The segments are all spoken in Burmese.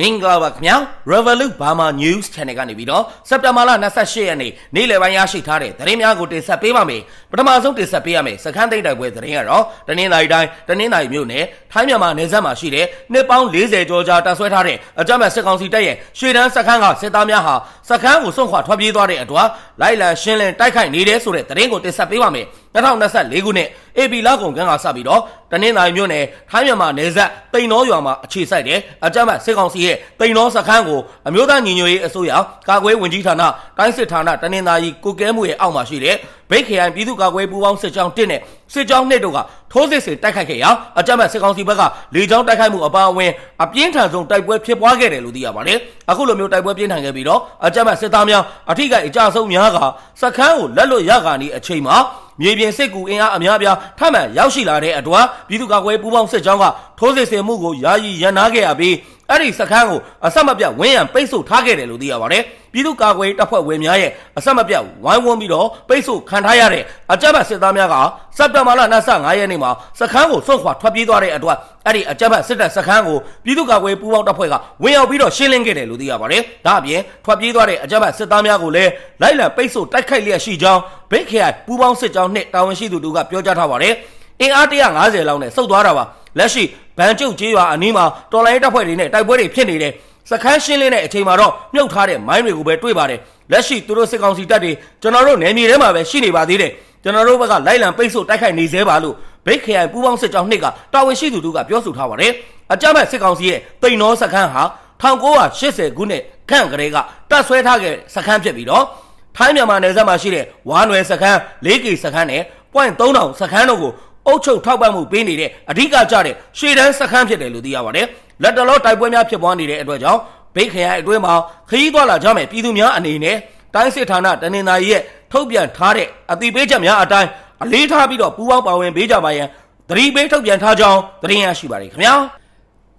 မင်္ဂလာပါခင်ဗျာ Revolut Burma News Channel ကနေပြီးတော့စက်တင်ဘာလ28ရက်နေ့နေ့လယ်ပိုင်းရရှိထားတဲ့သတင်းများကိုတင်ဆက်ပေးပါမယ်ပထမဆုံးတင်ဆက်ပေးရမယ်စခန်းသိမ်းတိုက်ပွဲသတင်းကတော့တနင်္လာရီတိုင်းတနင်္လာရီမြို့နယ်ထိုင်းမြန်မာနယ်စပ်မှာရှိတဲ့နှစ်ပေါင်း40ကျော်ကြာတပ်ဆွဲထားတဲ့အကြမ်းဖက်စစ်ကောင်စီတပ်ရဲ့ရွှေတန်းစခန်းကစစ်သားများဟာစခန်းကိုစွန့်ခွာထွက်ပြေးသွားတဲ့အတွက်လိုက်လံရှင်းလင်းတိုက်ခိုက်နေတဲ့ဆိုတဲ့သတင်းကိုတင်ဆက်ပေးပါမယ် 2024ခုနှစ် AB လကုန်ကန်းကစပြီးတော့တနင်္လာရီမြို့နယ်ထိုင်းမြန်မာနယ်စပ်တိန်တော်ရွာမှာအခြေစိုက်တဲ့အကြမ်းဖက်စစ်ကောင်စီရဲ့တိန်တော်စခန်းကိုအမျိုးသားညီညွတ်ရေးအစိုးရကာကွယ်ဝင်ကြီးဌာနတိုင်းစစ်ဌာနတနင်္လာရီကိုကဲမှုရဲ့အောက်မှာရှိတဲ့ဗိတ်ခရိုင်ပြည်သူ့ကာကွယ်ပူးပေါင်းစစ်ကြောင်း1နဲ့စစ်ကြောင်း2တို့ကထိုးစစ်ဆင်တိုက်ခိုက်ခဲ့ရာအကြမ်းဖက်စစ်ကောင်စီဘက်ကလေကြောင်းတိုက်ခိုက်မှုအပါအဝင်အပြင်းထန်ဆုံးတိုက်ပွဲဖြစ်ပွားခဲ့တယ်လို့သိရပါတယ်အခုလိုမျိုးတိုက်ပွဲပြင်းထန်ခဲ့ပြီးတော့အကြမ်းဖက်စစ်သားများအထိကအကြဆုံးများကစခန်းကိုလက်လွတ်ရခါနေအချိန်မှာ မြေပြင်စစ်ကူအင်အားအများပြားထပ်မံရောက်ရှိလာတဲ့အတွက်ပြည်သူ့ကာကွယ်ပူးပေါင်းစစ်ကြောင်းကထိုးစစ်ဆင်မှုကိုယာယီရန်နာခဲ့ရပြီး အဲ့ဒီစခန်းကိုအဆက်မပြတ်ဝင်းရံပိတ်ဆို့ထားခဲ့တယ်လို့သိရပါတယ်ပြည်သူ့ကာကွယ်တပ်ဖွဲ့ဝင်များရဲ့အဆက်မပြတ်ဝိုင်းဝန်းပြီးတော့ပိတ်ဆို့ခံထားရတဲ့အကြမ်းဖက်စစ်သားများကစက်တင်ဘာလ25ရက်နေ့မှာစခန်းကိုစွန့်ခွာထွက်ပြေးသွားတဲ့အတွက်အဲ့ဒီအကြမ်းဖက်စစ်တပ်စခန်းကိုပြည်သူ့ကာကွယ်ပူးပေါင်းတပ်ဖွဲ့ကဝင်ရောက်ပြီးတော့ရှင်းလင်းခဲ့တယ်လို့သိရပါတယ်ဒါအပြင်ထွက်ပြေးသွားတဲ့အကြမ်းဖက်စစ်သားများကိုလည်းလိုက်လံပိတ်ဆို့တိုက်ခိုက်လျက်ရှိကြောင်းဗိတ်ခရိုင်ပူးပေါင်းစစ်ကြောင်းနှင့်တာဝန်ရှိသူတို့ကပြောကြားထားပါတယ်အင်အား150လောက်နဲ့စုပ်သွားတာပါလက်ရှိ ဗန်ကျုပ်ကျေးရွာအနီးမှာတော်လိုင်းတပ်ဖွဲ့တွေနဲ့တိုက်ပွဲတွေဖြစ်နေတယ်စခန်းရှင်းလင်းတဲ့အချိန်မှာတော့မြုပ်ထားတဲ့မိုင်းတွေကိုပဲတွေ့ပါတယ်လက်ရှိသူတို့စစ်ကောင်စီတပ်တွေကျွန်တော်တို့နယ်မြေထဲမှာပဲရှိနေပါသေးတယ်ကျွန်တော်တို့ဘက်ကလိုက်လံပိတ်ဆို့တိုက်ခိုက်နေသေးပါလို့ဗိတ်ခရိုင်ပူးပေါင်းစစ်ကြောင်းနှစ်ကတာဝန်ရှိသူတို့ကပြောဆိုထားပါတယ်အကြမ်းဖက်စစ်ကောင်စီရဲ့တိန်နောစခန်းဟာ1980ခုနှစ်ခန့်ကလေးကတပ်ဆွဲထားခဲ့စခန်းဖြစ်ပြီးတော့ထိုင်းမြန်မာနယ်စပ်မှာရှိတဲ့ဝါနွယ်စခန်း 4K စခန်းနဲ့ point 3000စခန်းတို့ကို အုပ်ချုပ်ထောက်ပံ့မှုပေးနေတဲ့အဓိကကျတဲ့ရှေ့တန်းစခန်းဖြစ်တယ်လို့သိရပါတယ်။လက်တလောတိုက်ပွဲများဖြစ်ပွားနေတဲ့အတွက်ကြောင့်ဗိတ်ခရိုင်အတွင်းမှာခရီးသွားလာကြမဲ့ပြည်သူများအနေနဲ့တိုင်းစစ်ဌာနတနင်္သာရီရဲ့ထုတ်ပြန်ထားတဲ့အတိပေးချက်များအတိုင်းအလေးထားပြီးတော့ပူးပေါင်းပါဝင်ပေးကြပါရန်သတိပေးထုတ်ပြန်ထားကြောင်းသတင်းရရှိပါတယ်ခင်ဗျာ။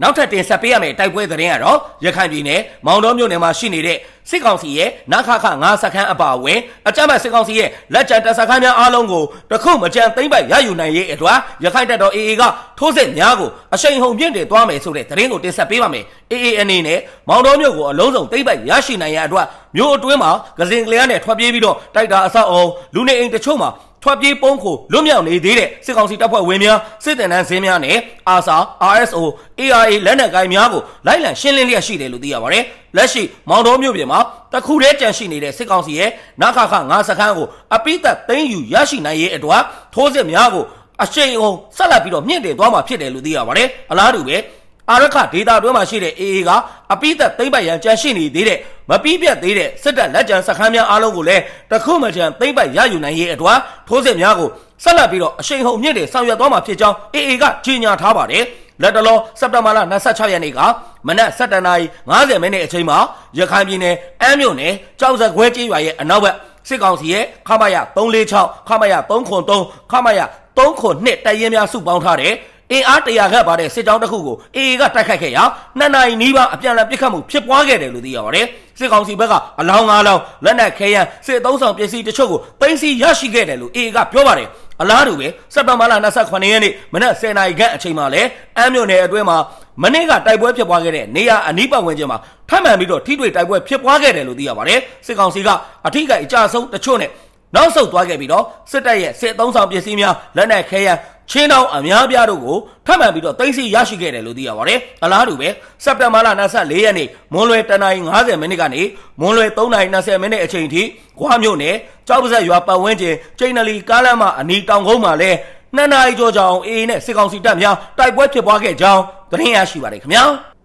နောက်ထပ်တင်ဆက်ပေးရမယ့်တိုက်ပွဲသတင်းကတော့ရခိုင်ပြည်နယ်မောင်တော်မြို့နယ်မှာရှိနေတဲ့စစ်ကောင်စီရဲ့နခခ9စခန်းအပါအဝင်အကြမ်းဖက်စစ်ကောင်စီရဲ့လက်ကျန်တပ်စခန်းများအားလုံးကိုတခုမကြံသိမ့်ပိုက်ရယူနိုင်ရေးအတွက်ရခိုင်တပ်တော် AA ကထိုးစစ်များကိုအရှိန်ဟုန်ပြင့်တင်သွားမယ်ဆိုတဲ့သတင်းကိုတင်ဆက်ပေးပါမယ် AA အနေနဲ့မောင်တော်မြို့ကိုအလုံးစုံသိမ့်ပိုက်ရရှိနိုင်ရအတွက်မြို့အတွင်းမှာကစင်ကလျားနဲ့ထွက်ပြေးပြီးတော့တိုက်တာအဆောက်အုံလူနေအိမ်တချို့မှာ ထွက်ပြေးပုံးခိုလွတ်မြောက်နေသေးတဲ့စစ်ကောင်စီတပ်ဖွဲ့ဝင်များစစ်တပ်နှန်းစင်းများနဲ့အာဆာ RSO ARA လက်နက်ကိုင်များကိုလိုက်လံရှင်းလင်းလျက်ရှိတယ်လို့သိရပါတယ်။လက်ရှိမောင်တော်မြို့ပြင်မှာတခုတည်းကြန့်ရှိနေတဲ့စစ်ကောင်စီရဲ့နခခ9စခန်းကိုအပိသက်သိမ်းယူရရှိနိုင်ရေးအတွက်ထိုးစစ်များကိုအရှိန်အောင်ဆက်လက်ပြီးတော့မြင့်တင်သွားမှာဖြစ်တယ်လို့သိရပါတယ်။အလားတူပဲ အာရခဒေတာတွင်းမှာရှိတဲ့ AA ကအပိသက်သိမ့်ပိုက်ရန်ကြန့်ရှိနေသေးတဲ့မပြီးပြတ်သေးတဲ့စစ်တပ်လက်ကျန်စခန်းများအားလုံးကိုလည်းတခုမှချန်သိမ့်ပိုက်ရယူနိုင်ရေးအတွက်ထိုးစစ်များကိုဆက်လက်ပြီးတော့အရှိန်ဟုန်မြင့်တင်ဆောင်ရွက်သွားမှာဖြစ်ကြောင်း AA ကကြေညာထားပါတယ်လက်တလောစက်တင်ဘာလ26ရက်နေ့ကမနက်7:50မိနစ်အချိန်မှာရခိုင်ပြည်နယ်အမ်းမြို့နယ်ကြောက်စခွဲကျေးရွာရဲ့အနောက်ဘက်စစ်ကောင်စီရဲ့ခမရ346ခမရ303ခမရ302တပ်ရင်းများစုပေါင်းထားတဲ့ အင်အားတရာခတ်ပါတဲ့စစ်ကြောင်းတစ်ခုကို AA ကတိုက်ခိုက်ခဲ့ရာနှစ်နိုင်နီးပါးအပြန်အလှန်ပစ်ခတ်မှုဖြစ်ပွားခဲ့တယ်လို့သိရပါတယ်။စစ်ကောင်စီဘက်ကအလောင်းငါးလောင်းလက်နက်ခဲယမ်းစစ်သုံးဆောင်ပစ္စည်းတချို့ကိုသိမ်းဆည်းရရှိခဲ့တယ်လို့ AA ကပြောပါတယ်။အလားတူပဲစက်တင်ဘာလ28ရက်နေ့မနက်10:00နာရီခန့်အချိန်မှာလဲအမ်းမြို့နယ်အတွင်းမှာမနေ့ကတိုက်ပွဲဖြစ်ပွားခဲ့တဲ့နေရအနီးပတ်ဝန်းကျင်မှာထပ်မံပြီးတော့ထိတွေ့တိုက်ပွဲဖြစ်ပွားခဲ့တယ်လို့သိရပါတယ်။စစ်ကောင်စီကအထိကအကြဆုံးတချို့နဲ့နောက်ဆုတ်သွားခဲ့ပြီးတော့စစ်တပ်ရဲ့စစ်သုံးဆောင်ပစ္စည်းများလက်နက်ခဲယမ်း ချင်းတောင်အများပြားတို့ကိုထပ်မံပြီးတော့သိမ်းဆည်းရရှိခဲ့တယ်လို့သိရပါတယ်။အလားတူပဲစက်တင်ဘာလ24ရက်နေ့မွန်လွယ်တနင်္ဂနွေ50မိနစ်ကနေမွန်လွယ်3:20မိနစ်အချိန်ထိဂွားမြို့နယ်ကြောက်ပါဇက်ရွာပတ်ဝန်းကျင်ကျိန်နလီကားလမ်းမှာအနီတောင်ကုန်းမှာလဲနှစ်နာရီကျော်ကြာအောင်အေးနဲ့စစ်ကောင်စီတပ်များတိုက်ပွဲဖြစ်ပွားခဲ့ကြောင်းသတင်းရရှိပါတယ်ခင်ဗျာ။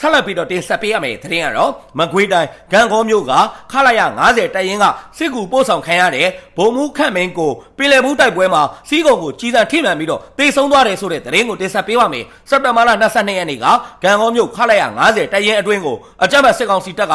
ဆက်လက်ပြီးတော့တင်ဆက်ပေးရမယ့်သတင်းကတော့မကွေးတိုင်းဂံကောမြို့ကခလာရ90တရင်ကစစ်ကူပို့ဆောင်ခံရတဲ့ဗိုလ်မှူးခန့်မင်းကိုပင်လယ်ဘူးတိုက်ပွဲမှာစီးကုံကိုကြီးစံထိမှန်ပြီးတော့တေဆုံးသွားတယ်ဆိုတဲ့သတင်းကိုတင်ဆက်ပေးပါမယ်စက်တင်ဘာလ22ရက်နေ့ကဂံကောမြို့ခလာရ90တရင်အတွင်းကိုအကြမ်းဖက်စစ်ကောင်စီတပ်က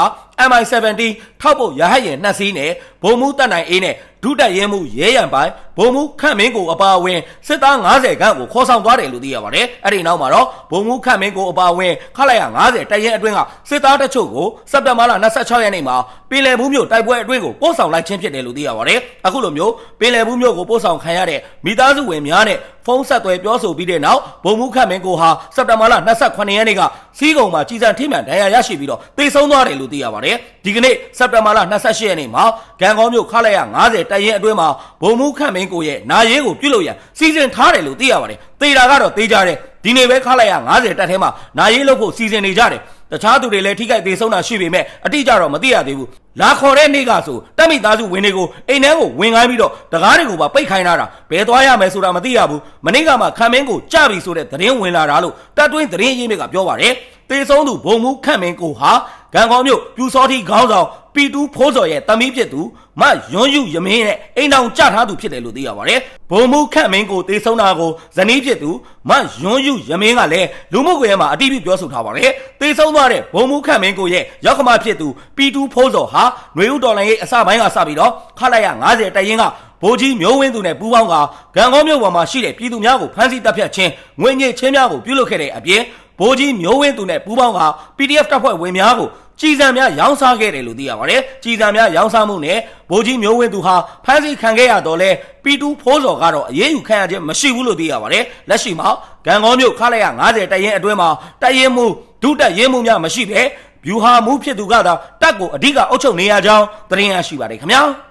MI70 ထောက်ပို့ရဟတ်ရင်နှစ်စီးနဲ့ဗိုလ်မှူးတပ်နိုင်အေးနဲ့ဒုတက်ရဲမှုရဲရန်ပိုင်းဗိုလ်မှူးခန့်မင်းကိုအပါအဝင်စစ်သား90ခန့်ကိုခေါ်ဆောင်သွားတယ်လို့သိရပါတယ်။အဲ့ဒီနောက်မှာတော့ဗိုလ်မှူးခန့်မင်းကိုအပါအဝင်ခလိုက်ရ90တရဲအတွင်းကစစ်သားတချို့ကိုစက်တင်ဘာလ26ရက်နေ့မှာပင်လယ်ဘူးမြို့တိုက်ပွဲအတွင်းကိုပို့ဆောင်လိုက်ခြင်းဖြစ်တယ်လို့သိရပါတယ်။အခုလိုမျိုးပင်လယ်ဘူးမြို့ကိုပို့ဆောင်ခံရတဲ့မိသားစုဝင်များနဲ့ဖုန်းဆက်သွယ်ပြောဆိုပြီးတဲ့နောက်ဗိုလ်မှူးခန့်မင်းကိုဟာစက်တင်ဘာလ28ရက်နေ့ကစီးကုံမှာကြီးစံထိမှန်ဒဏ်ရာရရှိပြီးတော့တေဆုံးသွားတယ်လို့သိရပါတယ်ဒီကနေ့စက်တင်ဘာလ28ရက်နေ့မှာကံကောမြို့ခလိုက်ရ90တိုင်ရင်အတွင်းမှာဘုံမှုခန့်မင်းကိုရဲ့နာရေးကိုပြုတ်လို့ရန်စီစဉ်ထားတယ်လို့သိရပါတယ်တေတာကတော့တေးကြတယ် ဒီနေ့ပဲခလိုက်ရ90တက်ထဲမှာနာရေးလုပ်ဖို့စီစဉ်နေကြတယ်တခြားသူတွေလည်းထိခိုက်သေးဆုံးတာရှိပေမဲ့အတိအကျတော့မသိရသေးဘူးလာခေါ်တဲ့နေ့ကဆိုတက်မိသားစုဝင်တွေကိုအိမ်ထဲကိုဝင်ခိုင်းပြီးတော့တကားတွေကိုပါပိတ်ခိုင်းလာတာဘယ်သွားရမယ်ဆိုတာမသိရဘူးမနေ့ကမှခံမင်းကိုကြပြီဆိုတဲ့သတင်းဝင်လာတာလို့တက်တွင်းသတင်းရင်းမြစ်ကပြောပါတယ်တေဆုံးသူဘုံမှုခန့်မင်းကိုဟာ ဂံကောင်းမြို့ပြူစောတိခေါင်းဆောင်ပီတူဖိုးစော်ရဲ့တမီးဖြစ်သူမယွန်းယူယမင်းနဲ့အိမ်တော်ကြထားသူဖြစ်တယ်လို့သိရပါတယ်ဘုံမှုခန့်မင်းကိုတေဆုံးတာကိုဇနီးဖြစ်သူမယွန်းယူယမင်းကလည်းလူမှုကွန်ရက်မှာအတိအပြပြောဆိုထားပါတယ်တေဆုံးသွားတဲ့ဘုံမှုခန့်မင်းကိုရဲ့ရောက်ခမဖြစ်သူပီတူဖိုးစော်ဟာຫນွေဦးတော်လိုင်းရဲ့အစပိုင်းကစပြီးတော့ခလိုက်ရ90တိုင်ရင်ကဗိုလ်ကြီးမျိုးဝင်းသူနဲ့ပူးပေါင်းကဂံကောမြို့ပေါ်မှာရှိတဲ့ပြည်သူများကိုဖမ်းဆီးတပ်ဖြတ်ခြင်းငွေညစ်ချင်းများကိုပြုလုပ်ခဲ့တဲ့အပြင် ဗိုလ်ကြီးမျိုးဝင်းသူနဲ့ပူးပေါင်းက PDF တပ်ဖွဲ့ဝင်များကိုကြီးစံများရောင်းစားခဲ့တယ်လို့သိရပါတယ်။ကြီးစံများရောင်းစားမှုနဲ့ဗိုလ်ကြီးမျိုးဝင်းသူဟာဖမ်းဆီးခံခဲ့ရတော့လဲပီတူဖိုးစော်ကတော့အရေးယူခံရခြင်းမရှိဘူးလို့သိရပါတယ်။လက်ရှိမှာဂံကောမြို့ခလိုက်ရ90တရင်အတွင်းမှာတရင်မှုဒုတက်ရင်မှုများမရှိပဲဗျူဟာမှုဖြစ်သူကသာတက်ကိုအဓိကအုပ်ချုပ်နေရကြောင်းသတင်းရရှိပါတယ်ခင်ဗျာ။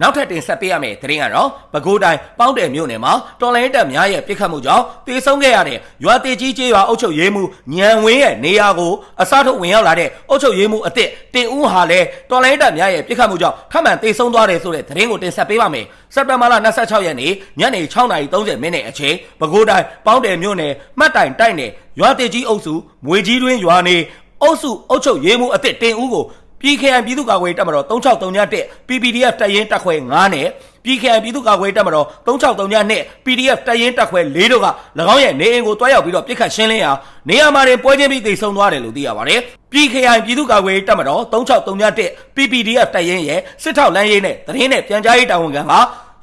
နောက်ထပ်တင်ဆက်ပေးရမယ့်သတင်းကတော့ပဲခူးတိုင်းပေါင်းတယ်မြို့နယ်မှာတော်လိုင်းတပ်များရဲ့ပြစ်ခတ်မှုကြောင့်တေဆုံးခဲ့ရတဲ့ရွာတေကြီးကျေးရွာအုပ်ချုပ်ရေးမှူးညံဝင်းရဲ့နေရာကိုအစားထိုးဝင်ရောက်လာတဲ့အုပ်ချုပ်ရေးမှူးအစ်စ်တင်ဦးဟာလည်းတော်လိုင်းတပ်များရဲ့ပြစ်ခတ်မှုကြောင့်ထပ်မံတေဆုံးသွားတယ်ဆိုတဲ့သတင်းကိုတင်ဆက်ပေးပါမယ်စက်တင်ဘာလ26ရက်နေ့ညနေ6:30မိနစ်အချိန်ပဲခူးတိုင်းပေါင်းတယ်မြို့နယ်မှတ်တိုင်တိုက်နယ်ရွာတေကြီးအုပ်စုမွေကြီးတွင်းရွာနေအုပ်စုအုပ်ချုပ်ရေးမှူးအစ်စ်တင်ဦးကို PKN ပြည်သူ့ကာကွယ်တပ်မတော်3631 PPDF တပ်ရင်းတပ်ခွဲ9နဲ့ PKN ပြည်သူ့ကာကွယ်တပ်မတော်3632 PDF တပ်ရင်းတပ်ခွဲ4တို့က၎င်းရဲ့နေအိမ်ကိုတွားရောက်ပြီးတော့ပြစ်ခတ်ရှင်းလင်းရာနေရာမှာတင်ပွဲချင်းပြီးတိတ်ဆုံးသွားတယ်လို့သိရပါတယ်။ PKN ပြည်သူ့ကာကွယ်တပ်မတော်3631 PPDF တပ်ရင်းရဲ့စစ်ထောက်လမ်းရေးနဲ့တရင်နဲ့ပြန်ကြားရေးတာဝန်ခံက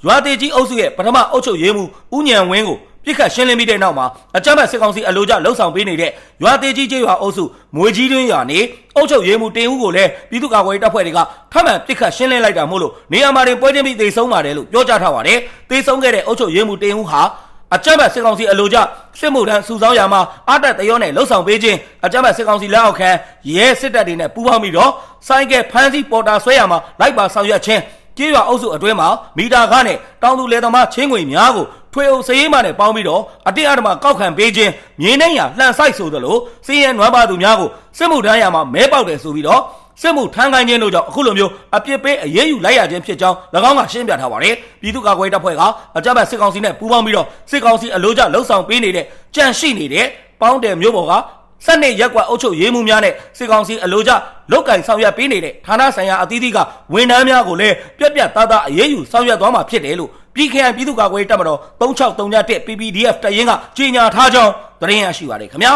ရွာတေကြီးအုပ်စုရဲ့ပထမအုပ်ချုပ်ရေးမှူးဦးညံဝင်းကို ပြစ်ခတ်ရှင်းလင်းပြီးတဲ့နောက်မှာအကြမ်းဖက်စစ်ကောင်စီအလို့ကျလှုပ်ဆောင်ပေးနေတဲ့ရွာသေးကြီးကျေးရွာအုပ်စုမွေကြီးတွင်းရွာနေအုပ်ချုပ်ရေးမှူးတင်ဦးကိုလည်းပြည်သူ့ကာကွယ်ရေးတပ်ဖွဲ့တွေကထပ်မံပြစ်ခတ်ရှင်းလင်းလိုက်တာမို့လို့နေရာမှာတင်ပွဲချင်းပြီးတေဆုံးပါတယ်လို့ပြောကြားထားပါတယ်တေဆုံးခဲ့တဲ့အုပ်ချုပ်ရေးမှူးတင်ဦးဟာအကြမ်းဖက်စစ်ကောင်စီအလို့ကျစစ်မှုထမ်းစုဆောင်းရာမှာအတက်တရောနဲ့လှုပ်ဆောင်ပေးခြင်းအကြမ်းဖက်စစ်ကောင်စီလက်အောက်ခံရဲစစ်တပ်တွေနဲ့ပူးပေါင်းပြီးတော့စိုင်းကဲဖမ်းဆီးပေါ်တာဆွဲရမှာလိုက်ပါဆောင်ရွက်ခြင်းကြေးရွာအုပ်စုအတွင်းမှာမီတာကားနဲ့တောင်သူလယ်သမားချင်းငွေများကို ထွေအုပ်စရေးမှနဲ့ပေါင်းပြီးတော့အတိအဓမ္မကောက်ခံပေးခြင်းမြင်းနှိမ့်ရလှန်ဆိုင်ဆိုသလိုစီးရဲနွမ်းပါသူများကိုစစ်မှုထမ်းရမှာမဲပေါက်တယ်ဆိုပြီးတော့စစ်မှုထမ်းခိုင်းခြင်းတို့ကြောင့်အခုလိုမျိုးအပြစ်ပေးအရေးယူလိုက်ရခြင်းဖြစ်ကြောင်း၎င်းကရှင်းပြထားပါတယ်ပြည်သူ့ကာကွယ်တပ်ဖွဲ့ကအကြမ်းဖက်စစ်ကောင်စီနဲ့ပူးပေါင်းပြီးတော့စစ်ကောင်စီအလို့ကျလှုပ်ဆောင်ပေးနေတဲ့ကြန့်ရှိနေတဲ့ပေါင်းတယ်မျိုးပေါ်ကစက်နေရက်ကွက်အုပ်ချုပ်ရေးမှုများနဲ့စစ်ကောင်စီအလို့ကျလုတ်ကင်ဆောင်ရွက်ပေးနေတဲ့ဌာနဆိုင်ရာအသီးသီးကဝန်ထမ်းများကိုလည်းပြက်ပြက်သားသားအရေးယူဆောင်ရွက်သွားမှာဖြစ်တယ်လို့ ပြည်ခိုင်ပြည်သူ့ကာကွယ်တပ်မတော်3631 PPDF တရင်ကကြေညာထားကြောင်းသတင်းရရှိပါတယ်ခင်ဗျာ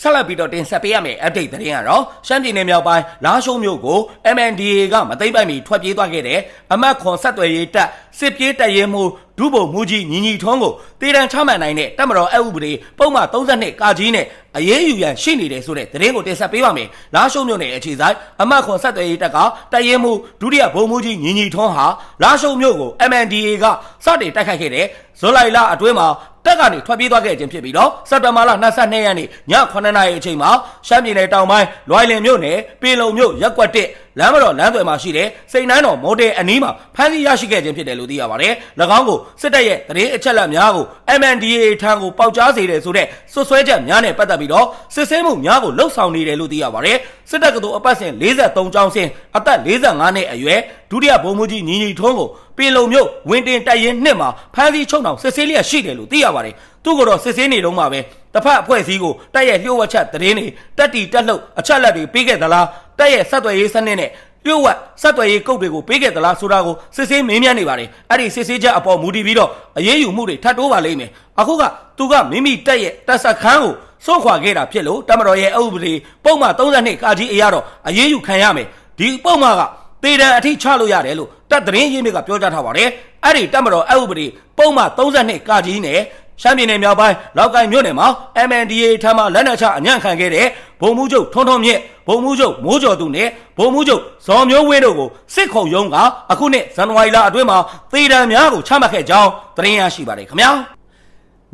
ဆက်လက်ပြီးတော့တင်ဆက်ပေးရမယ့် update သတင်းကတော့ရှမ်းပြည်နယ်မြောက်ပိုင်းလာရှိုးမြို့ကို MNDAA ကမသိမ့်ပိုက်မီထွက်ပြေးသွားခဲ့တဲ့အမတ်ခွန်ဆက်သွယ်ရေးတပ်စစ်ပြေးတပ်ရင်းမှု ဒုဗိုလ်မှူးကြီးညီညီထွန်းကိုတေတံချမှတ်နိုင်တဲ့တပ်မတော်အဥပဒေပုံမှန်32ကာကြီးနဲ့အရေးယူရန်ရှိနေတယ်ဆိုတဲ့သတင်းကိုတင်ဆက်ပေးပါမယ်။လာရှုံမြို့နယ်အခြေဆိုင်အမတ်ခွန်ဆက်သွယ်ရေးတပ်ကတပ်ရင်းမှုဒုတိယဗိုလ်မှူးကြီးညီညီထွန်းဟာလာရှုံမြို့ကို MNDA ကစတင်တိုက်ခိုက်ခဲ့တဲ့ဇွန်လလအတွင်းမှာတက်ကနေထွက်ပြေးသွားခဲ့ခြင်းဖြစ်ပြီးတော့စက်တဘာလ22ရက်နေ့ည9:00နာရီအချိန်မှာရှမ်းပြည်နယ်တောင်ပိုင်းလွိုင်လင်မြို့နယ်ပေလုံမြို့ရက်ကွက်1လမ်းမတော်လမ်းသွယ်မှာရှိတဲ့စိန်နှန်းတော်မော်ဒယ်အနီးမှာဖမ်းဆီးရရှိခဲ့ခြင်းဖြစ်တယ်လို့သိရပါတယ်။၎င်းကိုစစ်တပ်ရဲ့တရင်အချက်လက်များကို MNDAA ထံကိုပေါက်ကြားစေတယ်ဆိုတဲ့ဆွဆွဲချက်များနဲ့ပတ်သက်ပြီးတော့စစ်ဆေးမှုများကိုလှုပ်ဆောင်နေတယ်လို့သိရပါတယ်။စစ်တပ်ကတူအပတ်စဉ်43ကျောင်းစင်အသက်45နှစ်အရွယ်ဒုတိယဗိုလ်မှူးကြီးညီညီထွန်းကိုပင်လုံမြို့ဝင်းတင်တိုက်ရင်နှစ်မှာဖမ်းဆီးချုပ်နှောင်စစ်ဆေးလျက်ရှိတယ်လို့သိရပါတယ်။ သူ့ကိုတော့စစ်ဆေးနေတော့မှပဲတစ်ဖက်အဖွဲ့အစည်းကိုတက်ရဲ့လျှို့ဝှက်ချက်သတင်းတွေတက်တီတက်လှုပ်အချက်လက်တွေပေးခဲ့သလားတက်ရဲ့ဆက်သွယ်ရေးစနစ်နဲ့လျှို့ဝှက်ဆက်သွယ်ရေးကုတ်တွေကိုပေးခဲ့သလားဆိုတာကိုစစ်ဆေးမင်းမြန်းနေပါတယ်အဲ့ဒီစစ်ဆေးချက်အပေါ်မူတည်ပြီးတော့အရေးယူမှုတွေထပ်တိုးပါလိမ့်မယ်အခုကသူကမိမိတက်ရဲ့တက်ဆက်ခန်းကိုစိုးခွာခဲ့တာဖြစ်လို့တမတော်ရဲ့အုပ်ပဒေပုံမှန်32ကာကြီးအရာတော့အရေးယူခံရမယ်ဒီပုံမှန်ကတေတံအထိချလို့ရတယ်လို့တပ်သတင်းရင်းမြစ်ကပြောကြားထားပါတယ်အဲ့ဒီတပ်မတော်အုပ်ပဒေပုံမှန်32ကာကြီးနဲ့ ရှမ်းပြည်နယ်မြောက်ပိုင်းလောက်ကိုင်မြို့နယ်မှာ MNDA ထမ်းမှလက်နက်ချအညံ့ခံခဲ့တဲ့ဗိုလ်မှူးချုပ်ထွန်းထွန်းမြင့်ဗိုလ်မှူးချုပ်မိုးကျော်သူနဲ့ဗိုလ်မှူးချုပ်ဇော်မျိုးဝင်းတို့ကိုစစ်ခုံရုံးကအခုနှစ်ဇန်နဝါရီလအတွင်းမှာသေဒဏ်များကိုချမှတ်ခဲ့ကြောင်းသတင်းရရှိပါတယ်ခင်ဗျာ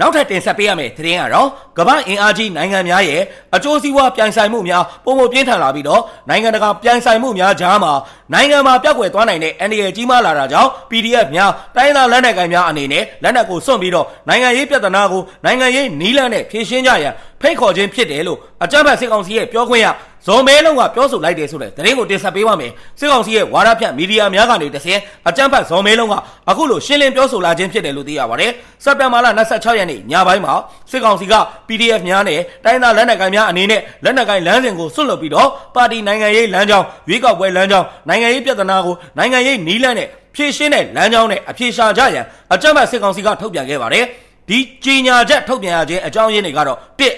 နောက်ထပ်တင်ဆက်ပေးရမယ့်သတင်းကတော့ကမ္ဘာအင်အားကြီးနိုင်ငံများရဲ့အကျိုးစီးပွားပြိုင်ဆိုင်မှုများပုံမပြင်းထန်လာပြီးတော့နိုင်ငံတကာပြိုင်ဆိုင်မှုများကြားမှာနိုင်ငံမှာပြောက်ွယ်သွားနိုင်တဲ့ NDA ကြီးမားလာတာကြောင့် PDF များတိုင်းဒေသလက်နက်ကိုင်များအနေနဲ့လက်နက်ကိုစွန့်ပြီးတော့နိုင်ငံရေးပြဿနာကိုနိုင်ငံရေးနီးလန့်နဲ့ဖြေရှင်းကြရန်ဖိတ်ခေါ်ခြင်းဖြစ်တယ်လို့အကြမ်းဖက်စစ်ကောင်စီရဲ့ပြောခွင့်ရ ဇော်မဲလုံးကပြောဆိုလိုက်တယ်ဆိုတဲ့သတင်းကိုတင်ဆက်ပေးပါမယ်စစ်ကောင်စီရဲ့ဝါဒဖြန့်မီဒီယာများကနေတဆင်အကြမ်းဖက်ဇော်မဲလုံးကအခုလိုရှင်းလင်းပြောဆိုလာခြင်းဖြစ်တယ်လို့သိရပါတယ်စက်တင်ဘာလ26ရက်နေ့ညပိုင်းမှာစစ်ကောင်စီက PDF များနဲ့တိုင်းသားလက်နက်ကိုင်များအနေနဲ့လက်နက်ကိုင်လမ်းစဉ်ကိုဆွတ်လွတ်ပြီးတော့ပါတီနိုင်ငံရေးလမ်းကြောင်းရွေးကောက်ပွဲလမ်းကြောင်းနိုင်ငံရေးပြဿနာကိုနိုင်ငံရေးနီးလန့်နဲ့ဖြည့်ရှင်းတဲ့လမ်းကြောင်းနဲ့အဖြေရှာကြရန်အကြမ်းဖက်စစ်ကောင်စီကထုတ်ပြန်ခဲ့ပါတယ်ဒီကြီးညာချက်ထုတ်ပြန်ရခြင်းအကြောင်းရင်းတွေကတော့တစ်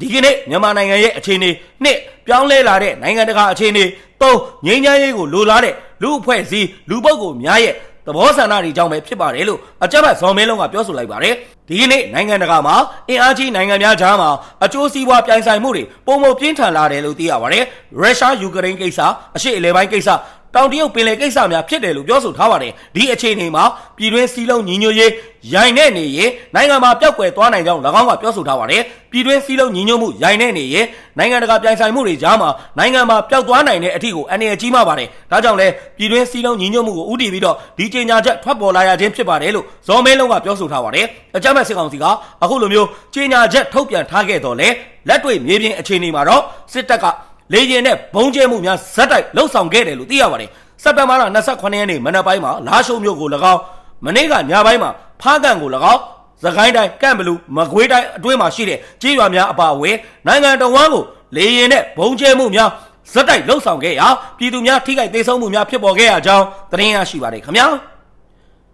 ဒီကနေ့မြန်မာနိုင်ငံရဲ့အခြေအနေနှစ်ပြောင်းလဲလာတဲ့နိုင်ငံတကာအခြေအနေသုံးငြိမ်းချမ်းရေးကိုလိုလားတဲ့လူအဖွဲ့အစည်းလူပုဂ္ဂိုလ်များရဲ့သဘောဆန္ဒတွေကြောင့်ပဲဖြစ်ပါတယ်လို့အကြမ်းဖက်ဇော်မင်းလုံးကပြောဆိုလိုက်ပါတယ်ဒီကနေ့နိုင်ငံတကာမှာအင်အားကြီးနိုင်ငံများကြားမှာအကျိုးစီးပွားပြိုင်ဆိုင်မှုတွေပုံမပြင်းထန်လာတယ်လို့သိရပါတယ်ရုရှားယူကရိန်းကိစ္စအရှေ့အလယ်ပိုင်းကိစ္စ တောင်တရုတ်ပင်လယ်ကိစ္စများဖြစ်တယ်လို့ပြောဆိုထားပါတယ်ဒီအခြေအနေမှာပြည်တွင်းစည်းလုံးညီညွတ်ရေးရိုင်တဲ့နေရင်နိုင်ငံမှာပျောက်ကွယ်သွားနိုင်ကြောင်း၎င်းကပြောဆိုထားပါတယ်ပြည်တွင်းစည်းလုံးညီညွတ်မှုရိုင်တဲ့နေရင်နိုင်ငံတကာပြိုင်ဆိုင်မှုတွေကြားမှာနိုင်ငံမှာပျောက်သွားနိုင်တဲ့အထီကိုအနေအကြီးမှပါတယ်ဒါကြောင့်လဲပြည်တွင်းစည်းလုံးညီညွတ်မှုကိုဥတည်ပြီးတော့ဒီကြေညာချက်ထွက်ပေါ်လာရခြင်းဖြစ်ပါတယ်လို့ဇော်မင်းလုံးကပြောဆိုထားပါတယ်အကြမ်းဖက်စစ်ကောင်စီကအခုလိုမျိုးကြေညာချက်ထုတ်ပြန်ထားခဲ့တော့လေလက်တွေ့မြေပြင်အခြေအနေမှာတော့စစ်တပ်က လေရင်နဲ့ဘုံကျဲမှုများဇက်တိုက်လှုပ်ဆောင်ခဲ့တယ်လို့သိရပါတယ်စက်တင်ဘာလ28ရက်နေ့မနက်ပိုင်းမှာလာရှိုးမြို့ကို၎င်းမနေ့ကညပိုင်းမှာဖားကန်ကို၎င်းသခိုင်းတိုင်းကန့်ဘလူမကွေးတိုင်းအတွင်းမှာရှိတဲ့ကြေးရွာများအပါအဝင်နိုင်ငံတော်ဝန်ကိုလေရင်နဲ့ဘုံကျဲမှုများဇက်တိုက်လှုပ်ဆောင်ခဲ့ရာပြည်သူများထိခိုက်သေးဆုံးမှုများဖြစ်ပေါ်ခဲ့ရကြောင်းသတင်းရရှိပါတယ်ခင်ဗျာ